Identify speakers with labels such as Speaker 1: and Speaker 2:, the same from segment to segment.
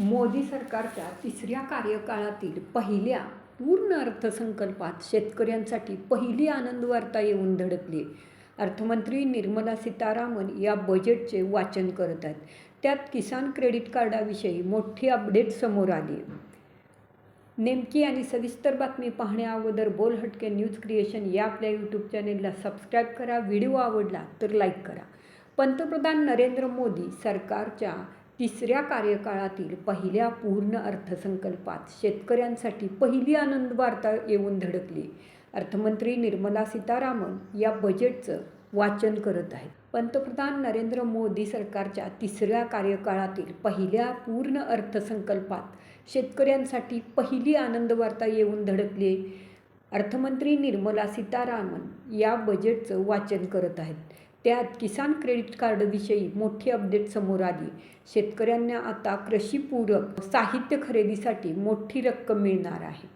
Speaker 1: मोदी सरकारच्या तिसऱ्या कार्यकाळातील पहिल्या पूर्ण अर्थसंकल्पात शेतकऱ्यांसाठी पहिली आनंद वार्ता येऊन धडकली. अर्थमंत्री निर्मला सीतारामन या बजेटचे वाचन करत आहेत. त्यात किसान क्रेडिट कार्डाविषयी मोठी अपडेट समोर आली. नेमकी आणि सविस्तर बातमी पाहण्या अगोदर बोल हटके न्यूज क्रिएशन या आपल्या यूट्यूब चॅनेलला सबस्क्राईब करा. व्हिडिओ आवडला तर लाईक करा. पंतप्रधान नरेंद्र मोदी सरकारच्या तिसऱ्या कार्यकाळातील पहिल्या पूर्ण अर्थसंकल्पात शेतकऱ्यांसाठी पहिली आनंद वार्ता येऊन धडकली. अर्थमंत्री निर्मला सीतारामन या बजेटचं वाचन करत आहेत. पंतप्रधान नरेंद्र मोदी सरकारच्या तिसऱ्या कार्यकाळातील पहिल्या पूर्ण अर्थसंकल्पात शेतकऱ्यांसाठी पहिली आनंद वार्ता येऊन धडकली. अर्थमंत्री निर्मला सीतारामन या बजेटचं वाचन करत आहेत. त्यात किसान क्रेडिट कार्डविषयी मोठी अपडेट समोर आली. शेतकऱ्यांना आता कृषीपूरक साहित्य खरेदीसाठी मोठी रक्कम मिळणार आहे.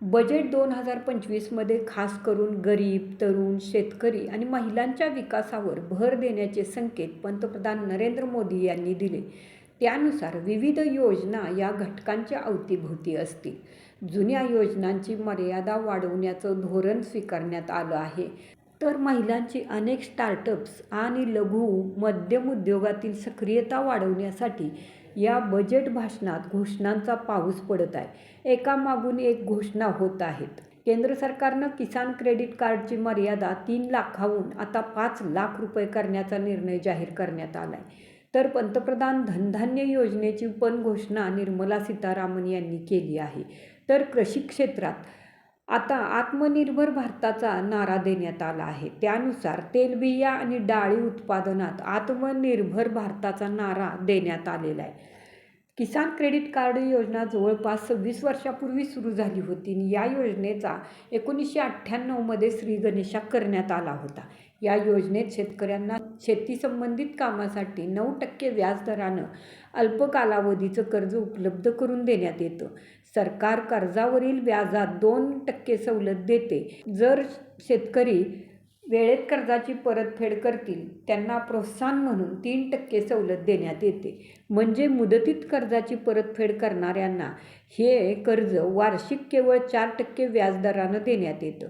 Speaker 1: बजेट दोन हजार पंचवीसमध्ये खास करून गरीब तरुण शेतकरी आणि महिलांच्या विकासावर भर देण्याचे संकेत पंतप्रधान नरेंद्र मोदी यांनी दिले. त्यानुसार विविध योजना या घटकांच्या अवतीभोवती असतील. जुन्या योजनांची मर्यादा वाढवण्याचं धोरण स्वीकारण्यात आलं आहे. तर महिलांची अनेक स्टार्टअप्स आणि लघु मध्यम उद्योगातील सक्रियता वाढवण्यासाठी या बजेट भाषणात घोषणांचा पाऊस पडत आहे. एकामागून एक घोषणा होत आहेत. केंद्र सरकारनं किसान क्रेडिट कार्डची मर्यादा तीन लाखाहून आता पाच लाख रुपये करण्याचा निर्णय जाहीर करण्यात आला आहे तर पंतप्रधान धनधान्य योजनेची पण घोषणा निर्मला सीतारामन यांनी केली आहे. तर कृषी क्षेत्रात आता आत्मनिर्भर भारताचा नारा देण्यात आला आहे. त्यानुसार तेलबिया आणि डाळी उत्पादनात आत्मनिर्भर भारताचा नारा देण्यात आलेला आहे. किसान क्रेडिट कार्ड योजना जवळपास सव्वीस वर्षापूर्वी सुरू झाली होती आणि या योजनेचा एकोणीसशे अठ्ठ्याण्णवमध्ये श्री गणेशा करण्यात आला होता. या योजनेत शेतकऱ्यांना शेती संबंधित कामासाठी नऊ टक्के व्याजदरानं अल्प कालावधीचं कर्ज उपलब्ध करून देण्यात येतं. सरकार कर्जावरील व्याजात दोन टक्के सवलत देते. जर शेतकरी वेळेत कर्जाची परतफेड करतील त्यांना प्रोत्साहन म्हणून तीन टक्के सवलत देण्यात येते. म्हणजे मुदतीत कर्जाची परतफेड करणाऱ्यांना हे कर्ज वार्षिक केवळ चार टक्के व्याजदरानं देण्यात येतं.